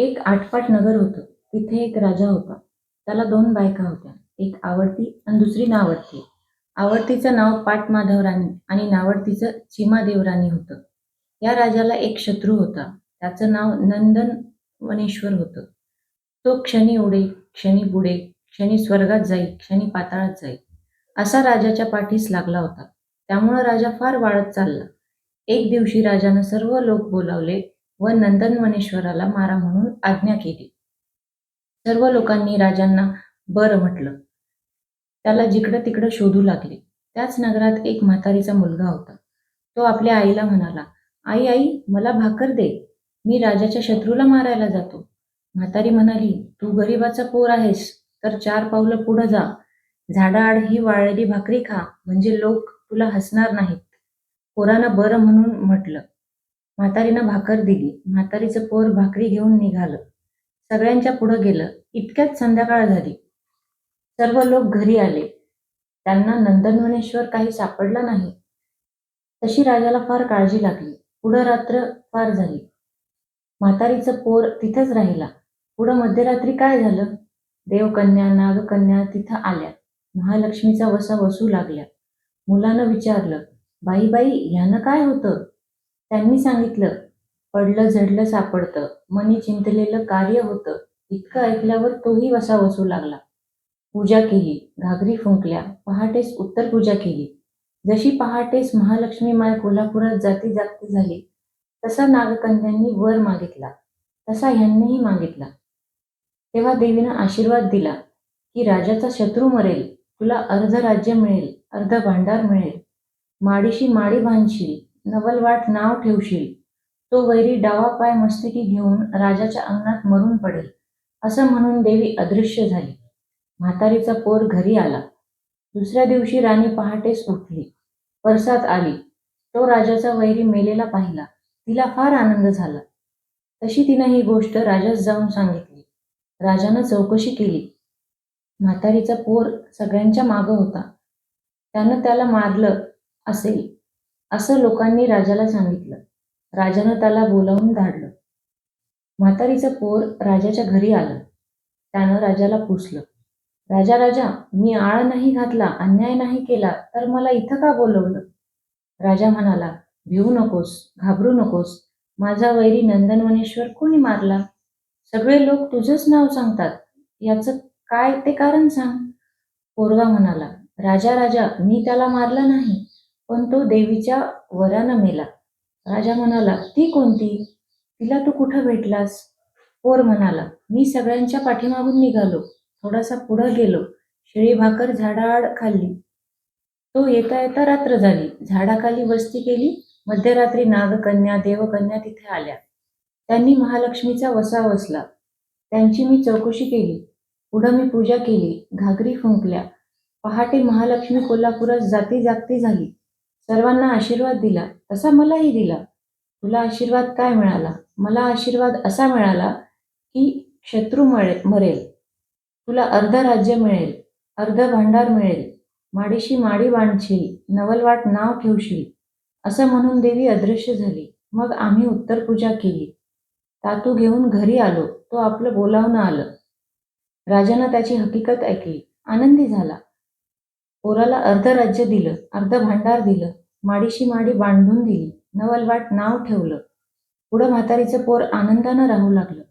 एक आटपाट नगर होतं. तिथे एक राजा होता. त्याला दोन बायका होत्या. एक आवडती आणि दुसरी नावडती. आवडतीचं नाव पाट माधवराणी आणि नावडतीचं चिमा होतं. या राजाला एक शत्रू होता. त्याचं नाव नंदन वनेश्वर होतं. तो क्षणी उडे क्षणी बुडे क्षणी स्वर्गात जाई क्षणी पाताळात जाई. असा राजाच्या पाठीस लागला होता. त्यामुळं राजा फार वाढत चालला. एक दिवशी राजानं सर्व लोक बोलावले. व नंदनवनेश्वराला मारा म्हणून आज्ञा केली. सर्व लोकांनी राजांना बरं म्हटलं. त्याला जिकडं तिकडं शोधू लागले. त्याच नगरात एक म्हातारीचा मुलगा होता. तो आपल्या आईला म्हणाला आई आई मला भाकर दे. मी राजाच्या शत्रूला मारायला जातो. म्हातारी म्हणाली तू गरिबाचा पोर आहेस तर चार पावलं पुढं जा. झाडाआड ही वाळलेली भाकरी खा म्हणजे लोक तुला हसणार नाहीत. पोरानं बरं म्हणून म्हटलं. म्हातारीनं भाकर दिली. म्हातारीचं पोर भाकरी घेऊन निघालं. सगळ्यांच्या पुढं गेलं. इतक्यात संध्याकाळ झाली. सर्व लोक घरी आले. त्यांना नंदनवनेश्वर काही सापडला नाही. तशी राजाला फार काळजी लागली. पुढं रात्र फार झाली. म्हातारीचं पोर तिथंच राहिला. पुढं मध्यरात्री काय झालं? देवकन्या नागकन्या तिथं आल्या. महालक्ष्मीचा वसा वसू लागल्या. मुलानं विचारलं बाई बाई ह्यानं काय होतं? त्यांनी सांगितलं पडलं झडलं सापडतं मनी चिंतलेलं कार्य होतं इतकं ऐकल्यावर तोही वसा वसू लागला. पूजा केली घागरी फुंकल्या पहाटेस उत्तर पूजा केली. जशी पहाटेस महालक्ष्मी माय कोल्हापुरात जाती जागती झाली तसा नागकन्यांनी वर मागितला तसा ह्यांनीही मागितला. तेव्हा देवीनं आशीर्वाद दिला की राजाचा शत्रू मरेल तुला अर्ध राज्य मिळेल अर्ध भांडार मिळेल. माडीशी माडी बांधशील नवलवाट नाव ठेवशील. तो वैरी डावा पाय मस्तकी घेऊन राजाच्या अंगणात मरून पडेल असं म्हणून देवी अदृश्य झाली. म्हातारीचा पोर घरी आला. दुसऱ्या दिवशी राणी पहाटेच उठली. परसात आली. तो राजाचा वैरी मेलेला पाहिला. तिला फार आनंद झाला. तशी तिनं ही गोष्ट राजास जाऊन सांगितली. राजानं चौकशी केली. म्हातारीचा पोर सगळ्यांच्या मागं होता. त्यानं त्याला मारलं असेल. असं लोकांनी राजाला सांगितलं. राजानं त्याला बोलावून धाडलं. म्हातारीचं पोर राजाच्या घरी आलं. त्यानं राजाला पुसलं. राजा राजा मी आळ नाही घातला अन्याय नाही केला तर मला इथं का बोलवलं? राजा म्हणाला भिवू नकोस घाबरू नकोस. माझा वैरी नंदनवनेश्वर कोणी मारला? सगळे लोक तुझंच नाव सांगतात. याचं काय ते कारण सांग. पोरवा म्हणाला राजा राजा मी त्याला मारला नाही. पण तो देवीच्या वरानं मेला. राजा म्हणाला ती कोणती? तिला तू कुठं भेटलास? पोर म्हणाला मी सगळ्यांच्या पाठीमागून निघालो. थोडासा पुढं गेलो. शिळी भाकर झाडाआड खाल्ली. तो येता येता रात्र झाली. झाडाखाली वस्ती केली. मध्यरात्री नागकन्या देवकन्या तिथे आल्या. त्यांनी महालक्ष्मीचा वसा वसला. त्यांची मी चौकशी केली. पुढं मी पूजा केली. घागरी फुंकल्या. पहाटे महालक्ष्मी कोल्हापुरात जाती जागती झाली. सर्वांना आशीर्वाद दिला तसा मलाही दिला. तुला आशीर्वाद काय मिळाला? मला आशीर्वाद असा मिळाला की शत्रू मळे मरेल. तुला अर्ध राज्य मिळेल अर्ध भांडार मिळेल. माडीशी माडी बांधशील नवलवाट नाव ठेवशील. असं म्हणून देवी अदृश्य झाली. मग आम्ही उत्तर पूजा केली. तातू घेऊन घरी आलो. तो आपलं बोलावणं आलं. राजानं त्याची हकीकत ऐकली. आनंदी झाला. पोराला अर्ध राज्य दिलं अर्ध भांडार दिलं. माडीशी माडी बांधून दिली. नवलवाट नाव ठेवलं. पुढं म्हातारीचं पोर आनंदानं राहू लागलं.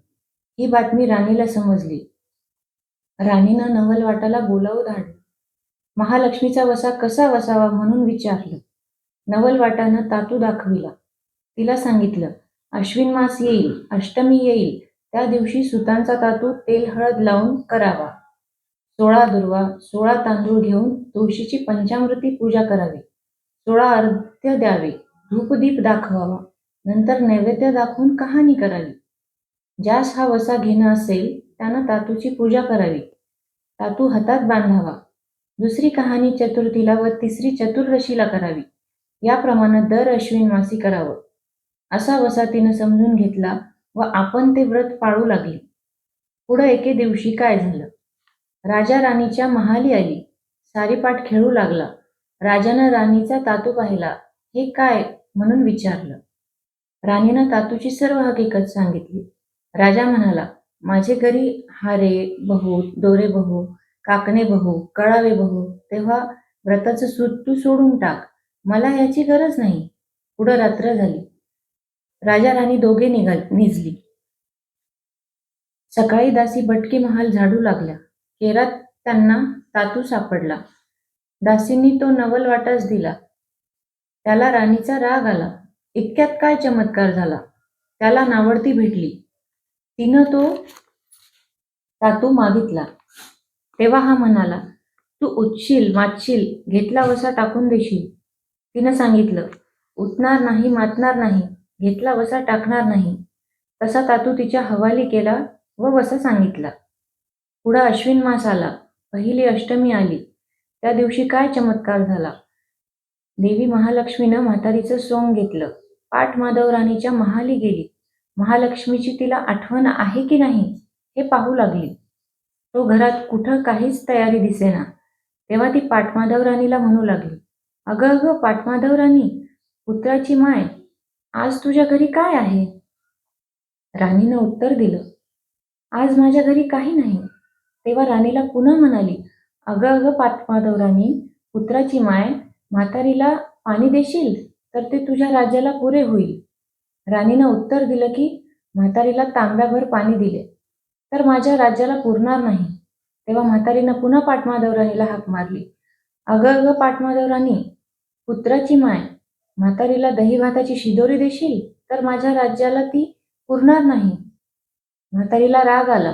ही बातमी राणीला समजली. राणीनं नवलवाटाला बोलावू धाडलं. महालक्ष्मीचा वसा कसा वसावा म्हणून विचारलं. नवलवाटानं तातू दाखविला. तिला सांगितलं अश्विन मास येईल अष्टमी येईल. त्या दिवशी सुतांचा तातू तेल हळद लावून करावा. सोळा दुर्वा सोळा तांदूळ घेऊन तुळशीची पंचामृती पूजा करावी. थोडा अर्घ्य द्यावे. धूपदीप दाखवावा. नंतर नैवेद्य दाखवून कहाणी करावी. ज्यास हा वसा घेणं असेल त्यानं तातूची पूजा करावी. तातू हातात बांधावा. दुसरी कहाणी चतुर्थीला व तिसरी चतुर्दशीला करावी. याप्रमाणे दर अश्विन मासी करावं. असा वसा तिनं समजून घेतला व आपण ते व्रत पाळू लागले. पुढं एके दिवशी काय झालं? राजा राणीच्या महाली आली. सारीपाठ खेळू लागला. राजानं राणीचा तातू पाहिला. हे काय? म्हणून विचारलं. राणीनं तातूची सर्व हकीकत सांगितली. राजा म्हणाला माझे घरी हारे बहू दोरे बहू काकणे बहू कळावे बहू तेव्हा व्रताचं सूत तू सोडून टाक. मला याची गरज नाही. पुढं रात्र झाली. राजा राणी दोघे निघाल निजली. सकाळी दासी बटकी महाल झाडू लागल्या. केरात त्यांना तातू सापडला. दासींनी तो नवल वाटाच दिला. त्याला राणीचा राग आला. इतक्यात काय चमत्कार झाला? त्याला नावडती भेटली. तिनं तो तातू मागितला. तेव्हा हा म्हणाला तू उठशील मातशील घेतला वसा टाकून देशील. तिनं सांगितलं उठणार नाही मातणार नाही घेतला वसा टाकणार नाही. तसा तातू तिच्या हवाली केला व वसा सांगितला. पुढं अश्विन मास आला. पहिली अष्टमी आली. त्या दिवशी काय चमत्कार झाला? देवी महालक्ष्मीनं म्हातारीचं सोंग घेतलं. पाठ माधव राणीच्या महाली गेली. महालक्ष्मीची तिला आठवण आहे की नाही हे पाहू लागली. तो घरात कुठं काहीच तयारी दिसेना. तेव्हा ती पाटमाधव राणीला म्हणू लागली अगं अगं पाटमाधव राणी पुत्राची माय आज तुझ्या घरी काय आहे? राणीनं उत्तर दिलं आज माझ्या घरी काही नाही. तेव्हा राणीला पुन्हा म्हणाली अगं अगं पाटमाधवराणी पुत्राची माय म्हातारीला पाणी देशील तर ते तुझ्या राज्याला पुरे होईल. राणीनं उत्तर दिलं की म्हातारीला तांब्याभर पाणी दिले. तर माझ्या राज्याला पुरणार नाही. तेव्हा म्हातारीनं पुन्हा पाटमाधवराणीला हाक मारली. अगं अगं पाटमाधवराणी पुत्राची माय म्हातारीला दही भाताची शिदोरी देशील तर माझ्या राज्याला ती पुरणार नाही. म्हातारीला राग आला.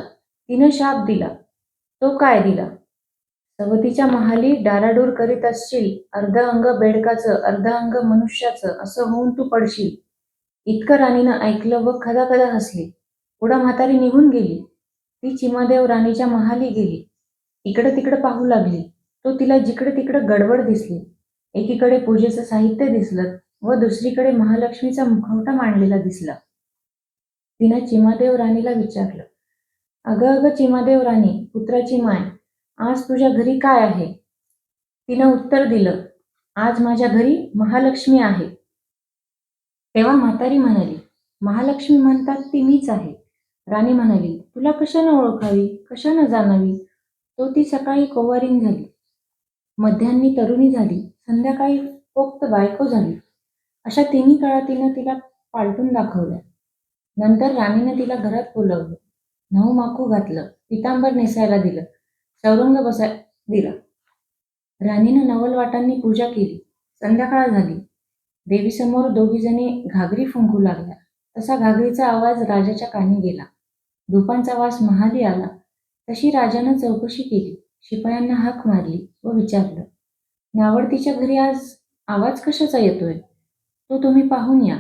तिनं शाप दिला. तो काय दिला? सवतीच्या महाली डाराडूर करीत असशील अर्ध अंग बेडकाचं अर्ध अंग मनुष्याचं असं होऊन तू पडशील. इतकं राणीनं ऐकलं व खदा खदा हसली. पुढं म्हातारी निघून गेली. ती चिमादेव राणीच्या महाली गेली. इकडं तिकडं पाहू लागली. तो तिला जिकडे तिकडं गडबड दिसली. एकीकडे पूजेचं साहित्य दिसलं व दुसरीकडे महालक्ष्मीचा मुखवटा मांडलेला दिसला. तिनं चिमादेव राणीला विचारलं अगं अगं चिमादेव राणी पुत्राची माय आज तुझ्या घरी काय आहे? तिनं उत्तर दिलं आज माझ्या घरी महालक्ष्मी आहे. तेव्हा म्हातारी म्हणाली महालक्ष्मी म्हणतात ती मीच आहे. राणी म्हणाली तुला कशानं ओळखावी? कशानं जाणावी? तो ती सकाळी कोवारीन झाली. मध्यान्नी तरुणी झाली संध्याकाळी पोक्त बायको झाली. अशा तिन्ही काळात तिनं तिला पालटून दाखवल्या नंतर राणीनं तिला घरात बोलवलं. नऊ माखू घातलं पितांबर नेसायला दिलं. चौरंग बसाय दिला. राणीनं नवलवाटांनी पूजा केली. संध्याकाळ झाली. देवीसमोर दोघीजणी घागरी फुंकू लागल्या. तसा घागरीचा आवाज राजाच्या कानी गेला. धुपांचा वास महाली आला. तशी राजानं चौकशी केली. शिपायांना हाक मारली व विचारलं नावडतीच्या घरी आज आवाज कशाचा येतोय? तो तुम्ही पाहून या.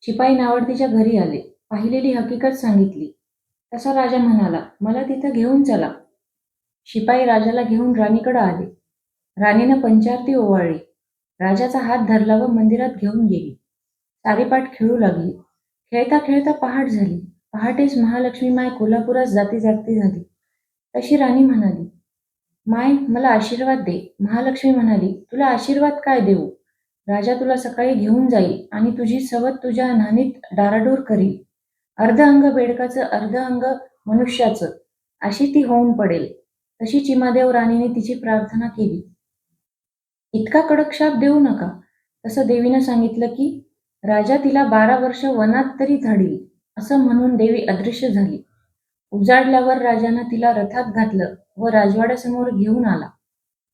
शिपाई नावडतीच्या घरी आले. पाहिलेली हकीकत सांगितली. तसा राजा म्हणाला मला तिथं घेऊन चला. शिपाई राजाला घेऊन राणीकडे आले. राणीनं पंचारती ओवाळली. राजाचा हात धरला व मंदिरात घेऊन गेली. सारीपाठ खेळू लागली. खेळता खेळता पहाट झाली. पहाटेच महालक्ष्मी माय कोल्हापुरात जाती जाती झाली. तशी राणी म्हणाली माय मला आशीर्वाद दे. महालक्ष्मी म्हणाली तुला आशीर्वाद काय देऊ? राजा तुला सकाळी घेऊन जाईल आणि तुझी सवत तुझ्या नानीत डाराडोर करील. अर्ध अंग बेडकाचं अर्ध अंग मनुष्याचं. अशी ती होऊन पडेल. तशी चिमादेव राणीने तिची प्रार्थना केली. इतका कडक शाप देऊ नका. तसं देवीनं सांगितलं की राजा तिला बारा वर्ष वनात तरी झाडील असं म्हणून देवी अदृश्य झाली. उजाडल्यावर राजानं तिला रथात घातलं व राजवाड्यासमोर घेऊन आला.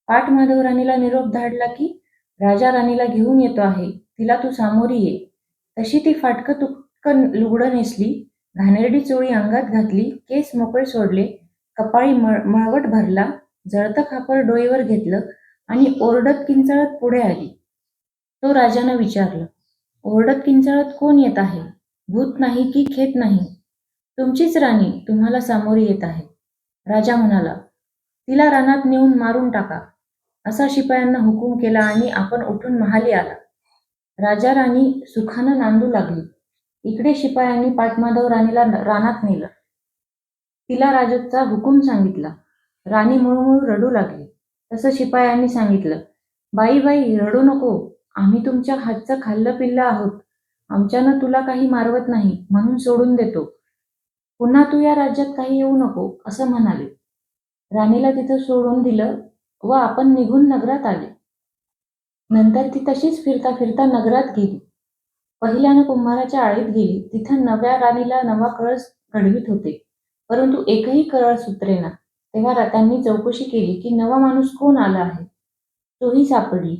पाठमाधव राणीला निरोप धाडला की राजा राणीला घेऊन येतो आहे तिला तू सामोरी ये. तशी ती फाटकं तुटकं लुगडं नेसली घाणेरडी चोळी अंगात घातली केस मोकळे सोडले कपाळी मळ मळवट भरला जळतं खापर डोईवर घेतलं आणि ओरडत किंचाळत पुढे आली. तो राजानं विचारलं ओरडत किंचाळत कोण येत आहे? भूत नाही की खेत नाही? तुमचीच राणी तुम्हाला सामोरी येत आहे. राजा म्हणाला तिला रानात नेऊन मारून टाका. असा शिपायांना हुकूम केला आणि आपण उठून महाली आला. राजा राणी सुखानं नांदू लागली. इकडे शिपायांनी पाटमाधव राणीला रानात नेलं. तिला राजाचा हुकूम सांगितला. राणी मुळमुळ रडू लागली. तसं शिपायांनी सांगितलं बाई बाई रडू नको. आम्ही तुमच्या हातचं खाल्लं पिल्लं आहोत. आमच्यानं तुला काही मारवत नाही म्हणून सोडून देतो. पुन्हा तू या राज्यात काही येऊ नको असं म्हणाले. राणीला तिथं सोडून दिलं व आपण निघून नगरात आले. नंतर ती तशीच फिरता फिरता नगरात गेली. पहिल्यानं कुंभाराच्या आळीत गेली. तिथं नव्या राणीला नवा कळस घडवीत होते. परंतु एकही कळस उतरेना तेव्हा त्यांनी चौकशी केली की नवा माणूस कोण आला आहे? तोही सापडली.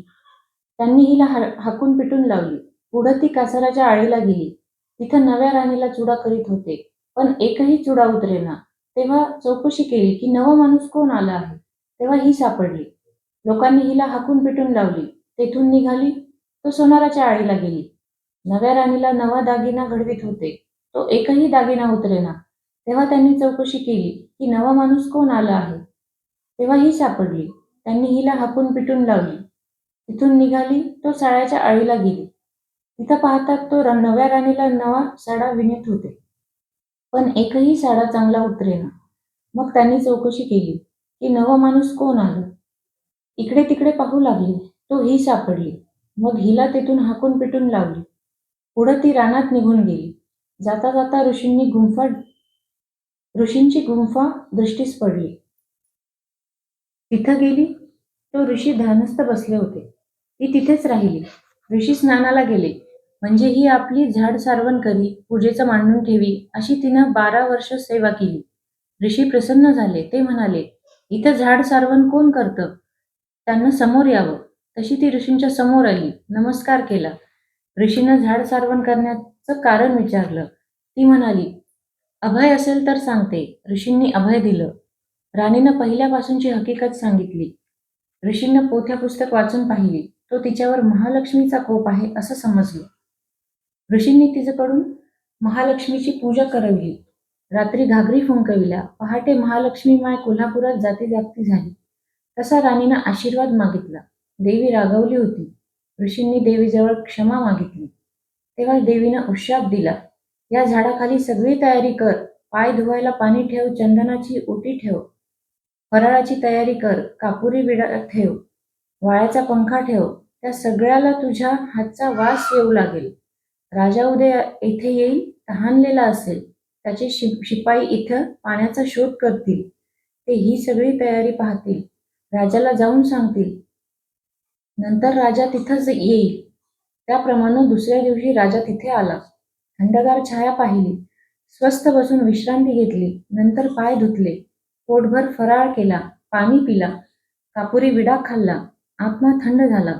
त्यांनी हिला हाकून पिटून लावली. पुढं ती कासाराच्या आळीला गेली. तिथं नव्या राणीला चुडा करीत होते. पण एकही चुडा उतरेना. तेव्हा चौकशी केली की नवा माणूस कोण आला आहे? तेव्हा ही सापडली. लोकांनी हिला हाकून पिटून लावली. तेथून निघाली. तो सोनाराच्या आळीला गेली. नव्या राणीला नवा दागिना घडवीत होते. तो एकही दागिना उतरेना. तेव्हा त्यांनी चौकशी केली की नवा माणूस कोण आला आहे? तेव्हा ही सापडली. त्यांनी हिला हाकून पिटून लावली. तिथून निघाली तो साळ्याच्या आळीला गेली. तिथं पाहतात तो नव्या राणीला नवा साडा विणत होते. पण एकही साडा चांगला उतरेना. मग त्यांनी चौकशी केली की नवा माणूस कोण आला इकडे तिकडे पाहू लागली. तो ही सापडली. मग हिला तेथून हाकून पिटून लावली. पुढं ती रानात निघून गेली. जाता जाता ऋषींनी गुंफट ऋषींची गुंफा दृष्टीस पडली. तिथं गेली तो ऋषी ध्यानस्थ बसले होते. ती तिथेच राहिली. ऋषी स्नानाला गेले. म्हणजे ही आपली झाड सारवण करी पूजेचं मांडून ठेवी अशी तिनं बारा वर्ष सेवा केली. ऋषी प्रसन्न झाले. ते म्हणाले इथं झाड सारवण कोण करतं? त्यांना समोर यावं. तशी ती ऋषींच्या समोर आली. नमस्कार केला. ऋषीनं झाड सारवण करण्याचं कारण विचारलं. ती म्हणाली अभय असेल तर सांगते. ऋषींनी अभय दिलं. राणीनं पहिल्यापासूनची हकीकत सांगितली. ऋषींना पोथ्या पुस्तक वाचून पाहिली. तो तिच्यावर महालक्ष्मीचा कोप आहे असं समजलं. ऋषींनी तिच्याकडून महालक्ष्मीची पूजा करवली. रात्री घागरी फुंकविल्या पहाटे महालक्ष्मी माय कोल्हापुरात जाती जागती झाली. तसा राणीनं आशीर्वाद मागितला. देवी रागवली होती. ऋषींनी देवीजवळ क्षमा मागितली. तेव्हा देवीनं उशाप दिला. या झाडाखाली सगळी तयारी कर. पाय धुवायला पाणी ठेव चंदनाची ओटी ठेव. फराळाची तयारी कर कापुरी विडा ठेव. वाळ्याचा पंखा ठेव. त्या सगळ्याला तुझ्या हातचा वास येऊ लागेल. राजा उद्या येथे येईल तहानलेला असेल. त्याचे शिप शिपाई इथं पाण्याचा शोध करतील. ते ही सगळी तयारी पाहतील. राजाला जाऊन सांगतील. नंतर राजा तिथंच येईल. त्याप्रमाणे दुसऱ्या दिवशी राजा तिथे आला. थंडगार छाया पाहिली. स्वस्थ बसून विश्रांती घेतली. नंतर पाय धुतले. पोटभर फराळ केला. पाणी पिला. कापुरी विडा खाल्ला. आत्मा थंड झाला.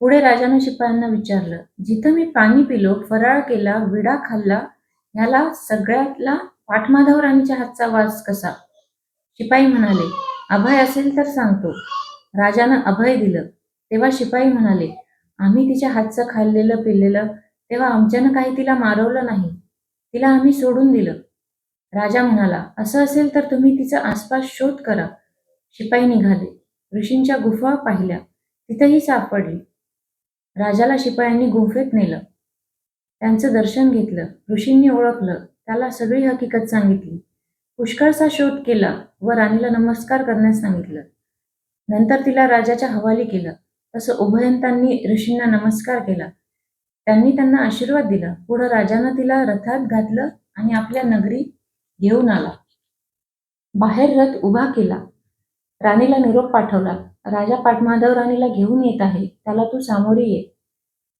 पुढे राजानं शिपायांना विचारलं जिथं मी पाणी पिलो फराळ केला विडा खाल्ला ह्याला सगळ्यातला पाठमाधव राणीच्या हातचा वास कसा? शिपाई म्हणाले अभय असेल तर सांगतो. राजानं अभय दिलं. तेव्हा शिपाई म्हणाले आम्ही तिच्या हातचं खाल्लेलं पिल्लेलं तेव्हा आमच्यानं काही तिला मारवलं नाही. तिला आम्ही सोडून दिलं. राजा म्हणाला असं असेल तर तुम्ही तिचा आसपास शोध करा. शिपाई निघाले. ऋषींच्या गुफा पाहिल्या. तिथंही सापडली. राजाला शिपायांनी गुंफेत नेलं. त्यांचं दर्शन घेतलं. ऋषींनी ओळखलं. त्याला सगळी हकीकत सांगितली. पुष्कळचा शोध केला व राणीला नमस्कार करण्यास सांगितलं. नंतर तिला राजाच्या हवाली केलं. तसं उभयंतांनी ऋषींना नमस्कार केला. त्यांनी त्यांना आशीर्वाद दिला. पुढं राजानं तिला रथात घातलं आणि आपल्या नगरी घेऊन आला. बाहेर रथ उभा केला. राणीला निरोप पाठवला. राजा पाटमाधव राणीला घेऊन येत आहे. त्याला तू सामोरी ये.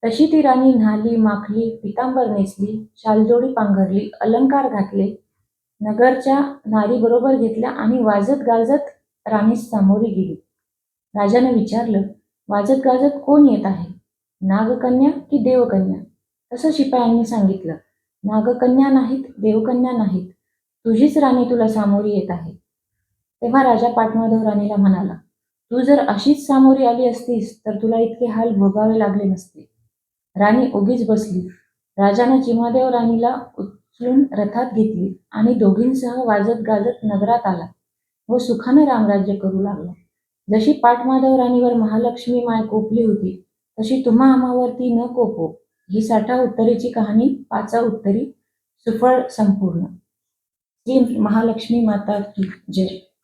तशी ती राणी न्हाली माखली पितांबर नेसली शालजोडी पांघरली अलंकार घातले नगरच्या नारी बरोबर घेतल्या आणि वाजत गाजत राणीस सामोरी गेली. राजाने विचारलं वाजत गाजत कोण येत आहे? नागकन्या की देवकन्या? तसं शिपायांनी सांगितलं. नागकन्या नाहीत देवकन्या नाहीत. तुझीच राणी तुला सामोरी येत आहे. तेव्हा राजा पाटमाधव राणीला म्हणाला तू जर अशीच सामोरी आली असतीस तर तुला इतके हाल भोगावे लागले नसते. राणी उगीच बसली. राजानं चिमादेव राणीला उचलून रथात घेतली आणि दोघींसह वाजत गाजत नगरात आला व सुखानं रामराज्य करू लागला. जशी पाटमाधव राणीवर महालक्ष्मी माय कोपली होती तशी तुम्हा आमावरती न कोपो. ही साठा उत्तरेची कहाणी पाचा उत्तरी सुफळ संपूर्ण. श्री महालक्ष्मी माता की जय.